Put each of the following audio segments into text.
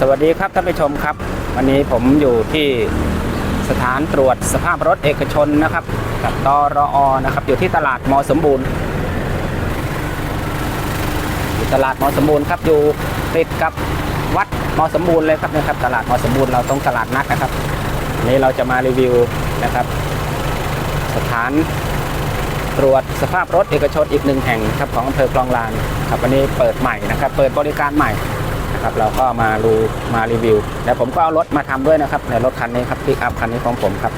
สวัสดีครับท่านผู้ชมครับ วันนี้ผมอยู่ที่สถานตรวจสภาพรถเอกชนนะครับ กับตรออนะครับ อยู่ที่ตลาดมอสมบูรณ์อยู่ตลาดมอสมบูรณ์ครับอยู่ติดกับวัดมอสมบูรณ์เลยครับนะครับ ตลาดมอสมบูรณ์เราตรงตลาดนัดนะครับนนี้เราจะมารีวิวนะครับ สถานตรวจสภาพรถเอกชนอีกหนึ่งแห่งครับของอำเภอคลองลานครับวันนี้เปิดใหม่นะครับ เปิดบริการใหม่ นะครับเราก็มาดูมารีวิวแล้วผมก็เอารถมาทำด้วยนะครับในรถคันนี้ครับพิกอัพคันนี้ของผมครับ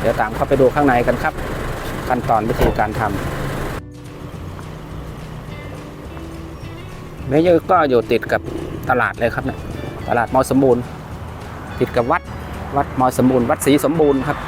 เดี๋ยวตามเข้าไปดูข้างในกันครับ ขั้นตอนวิธีการทำเมเยอร์ก็อยู่ติดกับตลาดเลยครับเนี่ยตลาดมอสมบูรณ์ ติดกับวัดวัดมอสมบูรณ์ วัดศรีสมบูรณ์ครับ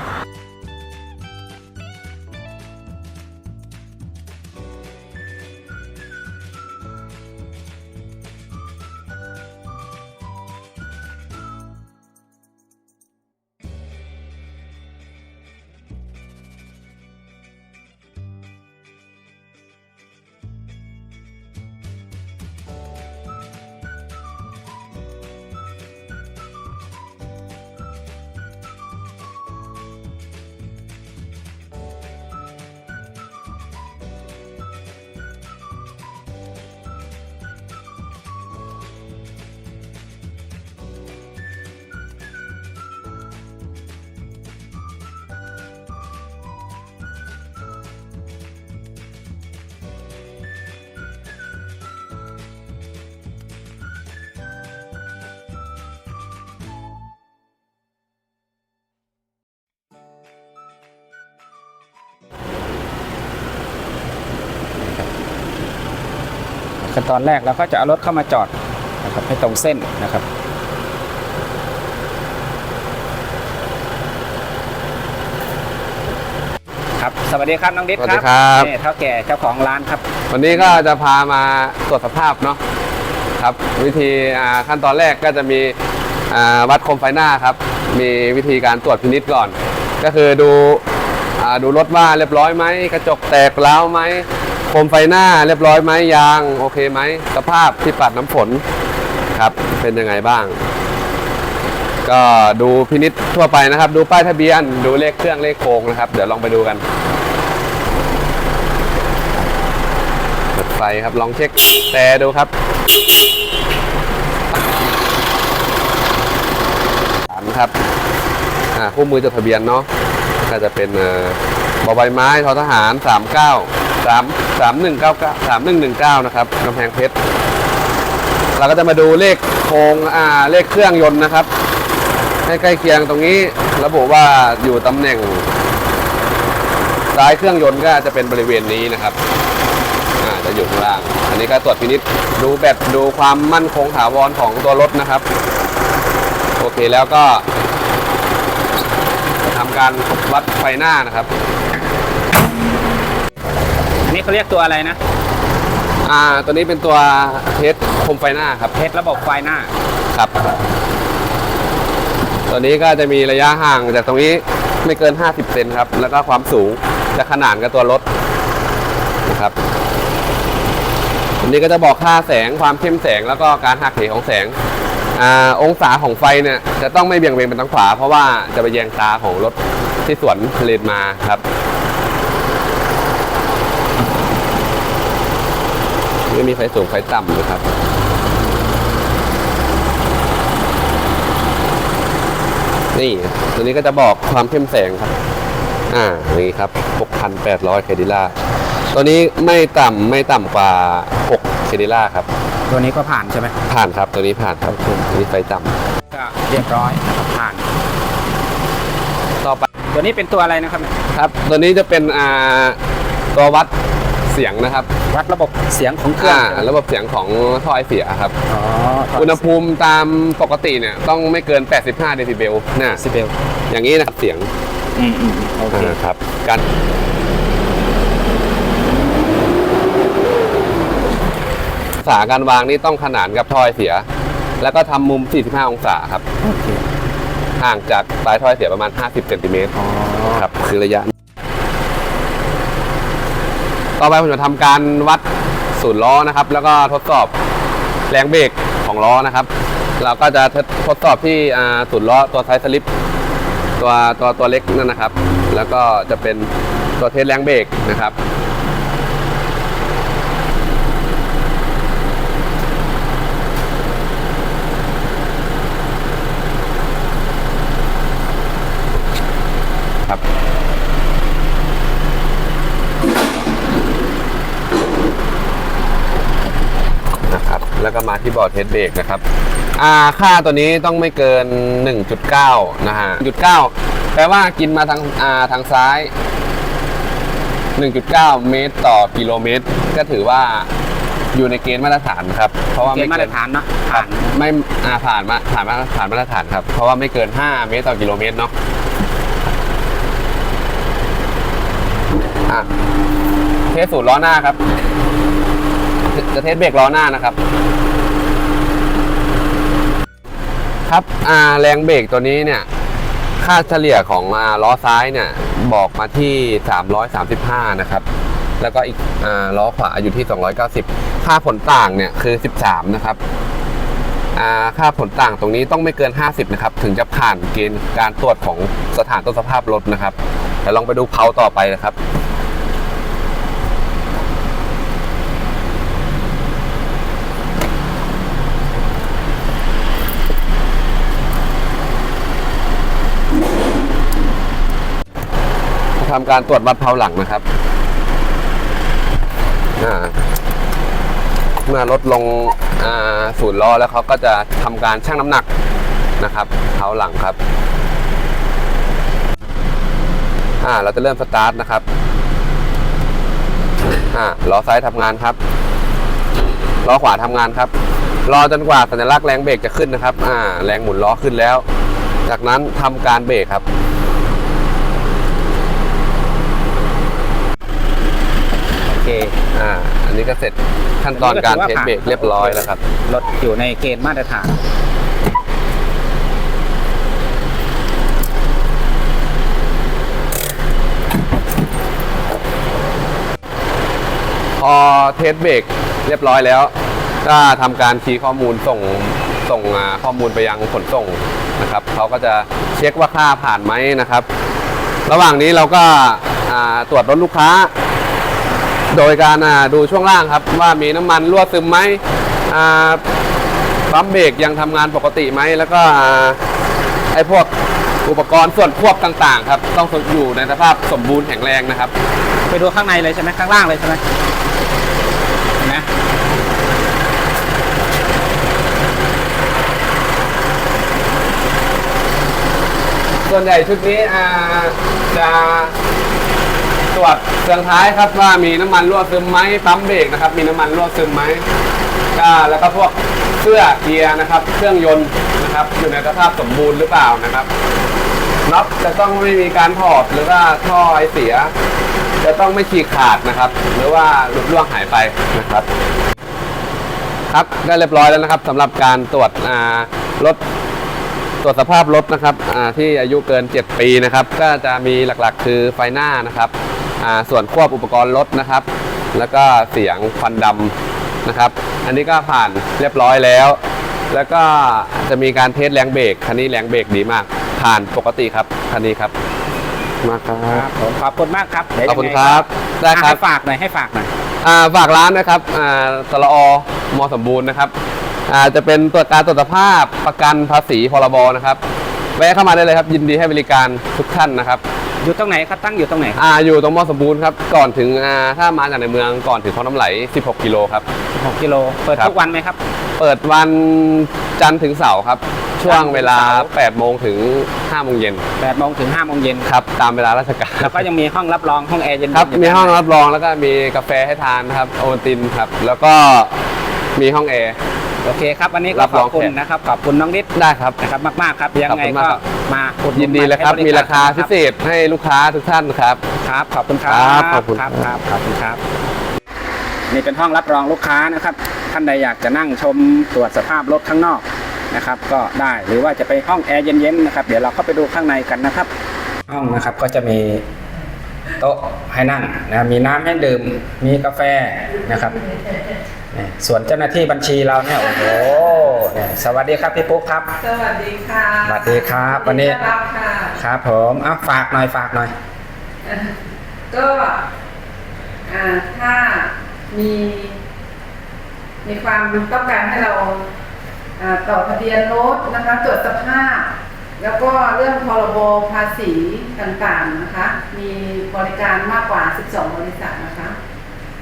ขั้นตอนแรกเราก็จะเอารถเข้ามาจอดนะครับให้ตรงเส้นนะครับครับสวัสดีครับน้องดิษสวัสดีครับ นี่เท่าแก่เจ้าของร้านครับ วันนี้ก็จะพามาตรวจสภาพเนาะครับ วิธีอ่าขั้นตอนแรกก็จะมีอ่าวัดคมไฟหน้าครับ มีวิธีการตรวจพินิษก่อน ก็คือดูอ่าดูรถว่าเรียบร้อยไหมกระจกแตกแล้วไหม โคมไฟหน้าเรียบร้อยไหมยางโอเคไหมสภาพที่ปัดน้ำฝนครับเป็นยังไงบ้าง ก็ดูพินิษทั่วไปนะครับ ดูป้ายทะเบียน ดูเลขเครื่องเลขโครงนะครับ เดี๋ยวลองไปดูกันเปิดไฟครับลองเช็คแต่ดูครับสามครับอ่าคู่มือจดทะเบียนเนาะก็จะเป็นเบอใบไม้ทอทหาร 39 3 3199 3119นะครับกำแพงเพชรเราก็จะมาดูเลขโครงอ่าเลขเครื่องยนต์นะครับ ให้ใกล้เคียงตรงนี้ระบุว่าอยู่ตำแหน่งซ้ายเครื่องยนต์ก็จะเป็นบริเวณนี้นะครับอ่าจะอยู่ข้างล่าง อันนี้ก็ตรวจพินิษดูแบตดูความมั่นคงถาวรของตัวรถนะครับ โอเคแล้วก็ทำการวัดไฟหน้านะครับ เขาเรียกตัวอะไรนะอ่าตัวนี้เป็นตัวเทสคมไฟหน้าครับเทสระบบไฟหน้าครับ ตัวนี้ก็จะมีระยะห่างจากตรงนี้ไม่เกิน 50 เซนครับ แล้วก็ความสูงจะขนานกับตัวรถนะครับอันนี้ก็จะบอกค่าแสงความเข้มแสงแล้วก็การหักเหของแสงอาองศาของไฟเนี่ยจะต้องไม่เบี่ยงเบนไปทางขวา เพราะว่าจะไปแยงตาของรถที่สวนเลนมาครับ ไม่มีไฟสูงไฟต่ำนะครับนี่ตัวนี้ก็จะบอกความเข้มแสงครับ อ่านี่ครับ 6,800 เคดิล่า ตัวนี้ไม่ต่ำไม่ต่ำกว่า 6 เคดิล่าครับ ตัวนี้ก็ผ่านใช่ไหมผ่านครับ ตัวนี้ผ่านครับตัวนี้ไฟต่ก็เรียบร้อยนะครับผ่านำต่อไป ตัวนี้เป็นตัวอะไรนะครับเนี่ยครับ ตัวนี้จะเป็นอ่าตัววัดเสียงนะครับวัดระบบเสียงของเครื่องอ่าใช่ไหมระบบเสียงของท่อไอเสียครับ อ๋ออุณหภูมิตามปกติเนี่ยต้องไม่เกิน 85 เดซิเบลน่ะซิเบลอย่างนี้นะครับเสียงอืมอืมโอเคอ่าครับการสาการวางนี่ต้องขนานกับท่อไอเสีย แล้วก็ทำมุม 45 องศาครับ โอเคห่างจากปลายท่อไอเสียประมาณ 50 เซนติเมตรอ๋อ ครับ คือระยะ ต่อไปผมจะทำการวัดศูนย์ล้อนะครับ แล้วก็ทดสอบแรงเบรกของล้อนะครับ เราก็จะทดสอบที่ศูนย์ล้อตัวไซส์สลิปตัวตัวตัวเล็กนั่นนะครับ แล้วก็จะเป็นตัวเทสแรงเบรกนะครับครับนะครับ แล้วก็มาที่บอร์ดเทสเบรกนะครับอ่าค่าตัวนี้ต้องไม่เกิน 1.9 นะฮะ1.9 แปลว่ากินมาทางอ่าทางซ้าย 1.9 เมตรต่อกิโลเมตร ก็ถือว่าอยู่ในเกณฑ์มาตรฐานครับ เพราะว่าเกณไม่ฑ์มาเกิตรนฐานเนาะผ่านไม่อ่าผ่านมาผ่านมาผ่านมาตรฐานครับ เพราะว่าไม่เกิน 5 เมตรต่อกิโลเมตรเนาะอะเทสสูตรล้อหน้าครับ จะเทสเบรกล้อหน้านะครับ ครับอ่าแรงเบรกตัวนี้เนี่ย ค่าเฉลี่ยของอ่าล้อซ้ายเนี่ยบอกมาที่ 335 นะครับ แล้วก็อีกอาล้อขวาอยู่ที่ 290 ค่าผลต่างเนี่ยคือ 13 นะครับอ่าค่าผลต่างตรงนี้ต้องไม่เกิน 50 นะครับ ถึงจะผ่านเกณฑ์การตรวจของสถานตรวสภาพรถนะครับเดี๋ยวลองไปดูเพาต่อไปนะครับ ทำการตรวจวัดเพาหลังนะครับเมื่อลดลงศูนย์ล้อแล้วเขาก็จะทำการชั่งน้ำหนักนะครับเพาหลังครับเราจะเริ่มสตาร์ทนะครับล้อซ้ายทำงานครับล้อขวาทำงานครับ รอจนกว่าสัญลักษณ์แรงเบรกจะขึ้นนะครับ อ่า แรงหมุนล้อขึ้นแล้ว จากนั้นทำการเบรกครับ โอเค อ่าอันนี้ก็เสร็จขั้นตอนการเทสเบรกเรียบร้อยแล้วครับรถอยู่ในเกณฑ์มาตรฐานพอเทสเบรกเรียบร้อยแล้ว ก็ทำการคีย์ข้อมูลส่งส่งอ่าข้อมูลไปยังขนส่งนะครับเขาก็จะเช็คว่าค่าผ่านไหมนะครับ ระหว่างนี้เราก็อ่าตรวจรถลูกค้า โดยการอ่าดูช่วงล่างครับว่ามีน้ำมันรั่วซึมไหมอ่าปั๊มเบรกยังทำงานปกติไหม แล้วก็อ่าไอ้พวกอุปกรณ์ส่วนควบต่างๆครับ ต้องอยู่ในสภาพสมบูรณ์แข็งแรงนะครับ ไปดูข้างในเลยใช่ไหมข้างล่างเลยใช่ไหมเห็นไหมส่วนใหญ่ชุดนี้อ่าจะ ตรวจเครื่องท้ายครับว่ามีน้ำมันรั่วซึมไหมปั๊มเบรกนะครับ มีน้ำมันรั่วซึมไหมก็แล้วก็พวกเสื้อเกียร์นะครับ เครื่องยนต์นะครับ อยู่ในสภาพสมบูรณ์หรือเปล่านะครับน็อตจะต้องไม่มีการถอดหรือว่าท่อไอเสีย จะต้องไม่ฉีกขาดนะครับ หรือว่าหลุดร่วงหายไปนะครับ ครับได้เรียบร้อยแล้วนะครับสำหรับการตรวจรถตรวจสภาพรถนะครับที่อายุเกิน 7 ปีนะครับ ก็จะมีหลักๆ คือไฟหน้านะครับ ส่วนควบอุปกรณ์รถนะครับ แล้วก็เสียงควันดำนะครับ อันนี้ก็ผ่านเรียบร้อยแล้ว แล้วก็จะมีการเทสแรงเบรกคันนี้แรงเบรกดีมาก ผ่านปกติครับคันนี้ครับมาครัครับบผมขอบคุณมากครับเดี๋ยวขอบคุณยังคไงรับก็ได้ครับให้ฝากหน่อยให้ฝากหน่อยอ่าฝากร้านนะครับอ่าสละอมสมบูรณ์นะครับอ่าจะเป็นตรวจการตรวจสภาพประกันภาษีพรบนะครับแวะเข้ามาได้เลยครับ ยินดีให้บริการทุกท่านนะครับ อยู่ตรงไหนครับตั้งอยู่ตรงไหนครับอ่าอยู่ตรงมอสมบูรณ์ครับก่อนถึงอ่าถ้ามาจากในเมืองก่อนถึงคลองน้ำไหล 16 กิโลครับ 6กิโลเปิดครับ ทุกวันไหมครับ เปิดวันจันทร์ถึงเสาร์ครับ ช่วงเวลา จันทร์ถึงเสาร์ 8 โมงถึง 5 โมงเย็น8โมงถึง5โมงเย็นครับ ตามเวลาราชการแล้วก็ยังมีห้องรับรองห้องแอร์เย็นๆครับยู่มีห้องรับรองแล้วก็มีกาแฟให้ทานนะครับโอวัลตินครับ แล้วก็มีห้องแอร์ โอเคครับวันนี้ก็รับขรอองบคุณแขกนะครับขอบคุณน้องนิดได้ครับนะครับมากๆครับยังไงขอบคุณก็มากครับ มาอุหยินดีเลยครับ ให้มีราคาพิบเศษให้ลูกค้าทุกท่านครับ ครับขอบคุณครับครับขอบคุณ ครับครับขอบคุณครับ นี่เป็นห้องรับรองลูกค้านะครับ ท่านใดอยากจะนั่งชมตรวจสภาพรถข้างนอกนะครับ ก็ได้หรือว่าจะไปห้องแอร์เย็นๆนะครับเดี๋ยวเราเข้าไปดูข้างในกันนะครับ ห้องนะครับก็จะมีโต๊ะให้นั่งนะมีน้ำให้ดื่มมีกาแฟนะครับนี่ ส่วนเจ้าหน้าที่บัญชีเราเนี่ยโอ้โหเนี่ยสวัสดีครับพี่ปุ๊กครับ สวัสดีค่ะสวัสดีครับ วันนี้ยิต้อรับค่ะครับผมเอาฝากหน่อยฝากหน่อยเอ่อก็อ่าถ้ามีมีความต้องการให้เราอ่าต่อทะเบียนรถนะคะตรวจสภาพ แล้วก็เรื่องพรบภาษีต่างๆนะคะ มีบริการมากกว่า 12 บริษัทนะคะ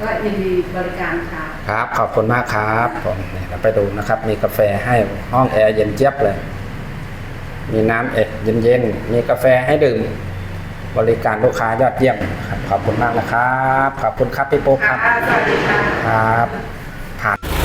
ก็ยินดีบริการค่ะ ครับ ขอบคุณมากครับผมนี่เราไปดูนะครับ มีกาแฟให้ห้องแอร์เย็นเจี๊ยบเลย มีน้ำเอ็ดเย็นๆ มีกาแฟให้ดื่ม บริการลูกค้ายอดเยี่ยมครับขอบคุณมากนะครับ ขอบคุณครับพี่ปุ๊กคค่ะรับ สวัสดีค่ะ ครับผ่าน